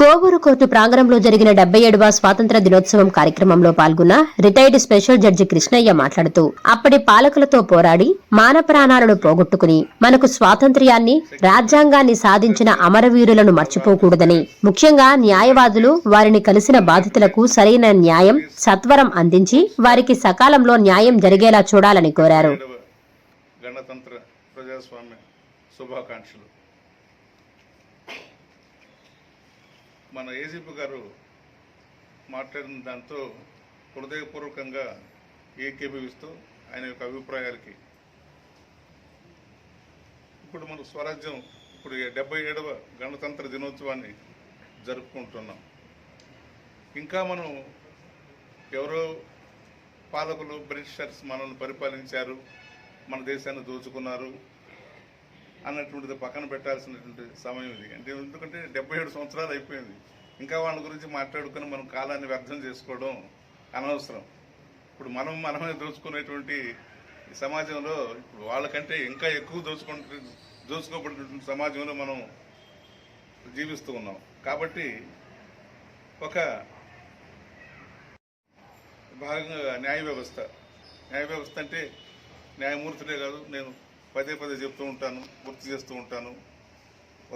Kovur court ప్రాంగణంలో జరిగిన డెబ్బై ఏడవ స్వాతంత్ర దినోత్సవం కార్యక్రమంలో పాల్గొన్న రిటైర్డ్ స్పెషల్ జడ్జి కృష్ణయ్య మాట్లాడుతూ అప్పటి పాలకులతో పోరాడి మాన ప్రాణాలను పోగొట్టుకుని మనకు స్వాతంత్ర్యాన్ని రాజ్యాంగాన్ని సాధించిన అమరవీరులను మర్చిపోకూడదని ముఖ్యంగా న్యాయవాదులు వారిని కలిసిన బాధితులకు సరైన న్యాయం సత్వరం అందించి వారికి సకాలంలో న్యాయం జరిగేలా చూడాలని కోరారు. గణతంత్ర ప్రజాస్వామ్య శుభాకాంక్షలు. మన ఏజీపీ గారు మాట్లాడిన దాంతో హృదయపూర్వకంగా ఏకీభవిస్తూ ఆయన యొక్క అభిప్రాయాలకి ఇప్పుడు మన స్వరాజ్యం ఇప్పుడు డెబ్బై ఏడవ గణతంత్ర దినోత్సవాన్ని జరుపుకుంటున్నాం. ఇంకా మనం ఎవరో పాలకులు బ్రిటిషర్స్ మనల్ని పరిపాలించారు మన దేశాన్ని దోచుకున్నారు అన్నటువంటిది పక్కన పెట్టాల్సినటువంటి సమయం ఇది. అంటే ఎందుకంటే డెబ్బై ఏడు సంవత్సరాలు అయిపోయింది. ఇంకా వాళ్ళ గురించి మాట్లాడుకొని మనం కాలాన్ని వ్యర్థం చేసుకోవడం అనవసరం. ఇప్పుడు మనం మనమే దోచుకునేటువంటి ఈ సమాజంలో ఇప్పుడు వాళ్ళకంటే ఇంకా ఎక్కువ దోచుకుంటు దోచుకోబడినటువంటి సమాజంలో మనం జీవిస్తూ ఉన్నాం. కాబట్టి ఒక భాగంగా న్యాయ వ్యవస్థ. న్యాయ వ్యవస్థ అంటే న్యాయమూర్తులే కాదు నేను పదే పదే చెప్తూ ఉంటాను గుర్తు చేస్తూ ఉంటాను.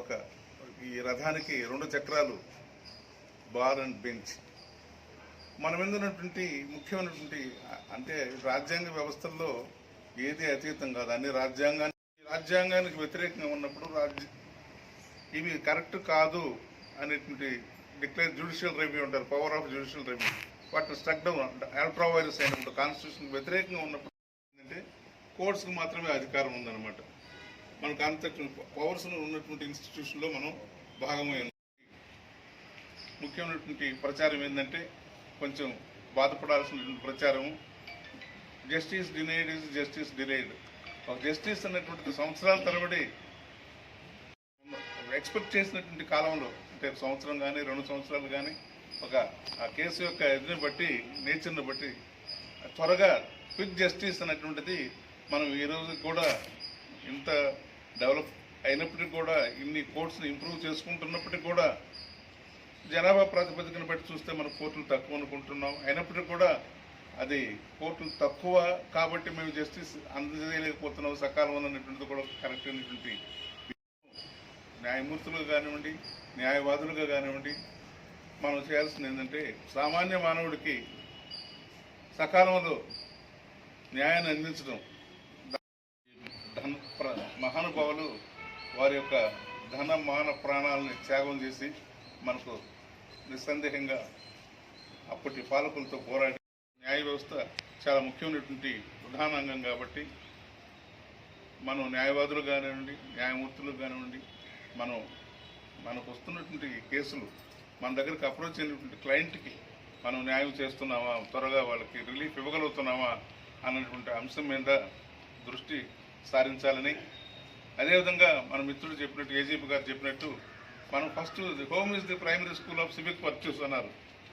ఒక ఈ రథానికి రెండు చక్రాలు బార్ అండ్ బెంచ్. మన మీద ఉన్నటువంటి ముఖ్యమైనటువంటి అంటే రాజ్యాంగ వ్యవస్థల్లో ఏది అతీతం కాదు. అన్ని రాజ్యాంగాన్ని రాజ్యాంగానికి వ్యతిరేకంగా ఉన్నప్పుడు రాజ్య ఇవి కరెక్ట్ కాదు అనేటువంటి డిక్లేర్ జ్యుడిషియల్ రివ్యూ ఉంటారు పవర్ ఆఫ్ జ్యుడిషియల్ రివ్యూ వాటిని స్ట్రక్ డౌన్ అల్ట్రా వైరస్ అయినప్పుడు కాన్స్టిట్యూషన్ వ్యతిరేకంగా ఉన్నప్పుడు ఏంటంటే కోర్ట్స్కి మాత్రమే అధికారం ఉందన్నమాట. మనకు అంత పవర్స్ ఉన్నటువంటి ఇన్స్టిట్యూషన్లో మనం భాగమై ముఖ్యమైనటువంటి ప్రచారం ఏంటంటే కొంచెం బాధపడాల్సినటువంటి ప్రచారం justice denied is justice delayed ఒక జస్టిస్ అనేటువంటి సంవత్సరాల తరబడి ఎక్స్పెక్ట్ చేసినటువంటి కాలంలో అంటే సంవత్సరం కానీ రెండు సంవత్సరాలు కానీ ఒక ఆ కేసు యొక్క ఇదిని బట్టి నేచర్ని బట్టి త్వరగా క్విక్ జస్టిస్ అనేటువంటిది మనం ఈ కూడా ఇంత డెవలప్ అయినప్పటికీ కూడా ఇన్ని కోర్ట్స్ని ఇంప్రూవ్ చేసుకుంటున్నప్పటికీ కూడా జనాభా ప్రాతిపదికన బట్టి చూస్తే మనం కోర్టులు తక్కువ అనుకుంటున్నాం. అయినప్పటికీ కూడా అది కోర్టులు తక్కువ కాబట్టి మేము జస్టిస్ అందజేయలేకపోతున్నాం. సకాలం అనేటువంటిది కూడా కరెక్ట్ అయినటువంటి న్యాయమూర్తులుగా కానివ్వండి న్యాయవాదులుగా కానివ్వండి మనం చేయాల్సింది ఏంటంటే సామాన్య మానవుడికి సకాలంలో న్యాయాన్ని అందించడం. మహానుభావులు వారి యొక్క ధన మాన ప్రాణాలని త్యాగం చేసి మనకు నిస్సందేహంగా అప్పటి పాలకులతో పోరాడి న్యాయ వ్యవస్థ చాలా ముఖ్యమైనటువంటి ప్రధాన అంగం కాబట్టి మనం న్యాయవాదులు కానివ్వండి న్యాయమూర్తులు కానివ్వండి మనం మనకు వస్తున్నటువంటి కేసులు మన దగ్గరికి అప్రోచ్ అయినటువంటి క్లయింట్కి మనం న్యాయం చేస్తున్నామా త్వరగా వాళ్ళకి రిలీఫ్ ఇవ్వగలుగుతున్నామా అన్నటువంటి అంశం మీద దృష్టి సారించాలని అదేవిధంగా మన మిత్రుడు చెప్పినట్టు ఏజీపీ గారు చెప్పినట్టు మనం first home is the primary school of civic virtues అన్నారు.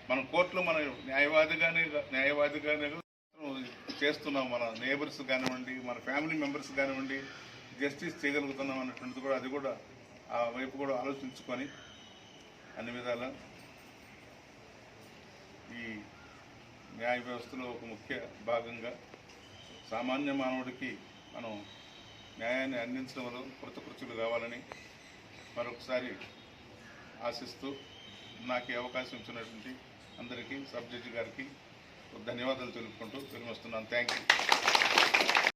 మన కోర్టులో మన న్యాయవాదిగానే న్యాయవాదిగానే చేస్తున్నాం. మన నేబర్స్ కానివ్వండి మన ఫ్యామిలీ మెంబర్స్ కానివ్వండి జస్టిస్ చేయగలుగుతున్నాం అన్నటువంటిది కూడా అది కూడా ఆ వైపు కూడా ఆలోచించుకొని అన్ని విధాల ఈ న్యాయ వ్యవస్థలో ఒక ముఖ్య భాగంగా సామాన్య మానవుడికి మనం న్యాయాన్ని అందించడంలో కృతకృత్యులు కావాలని మరొకసారి ఆశిస్తూ నాకు అవకాశం ఇచ్చినటువంటి అందరికీ సబ్ జడ్జి గారికి ధన్యవాదాలు తెలుపుకుంటూ విరమిస్తున్నాను థ్యాంక్ యూ.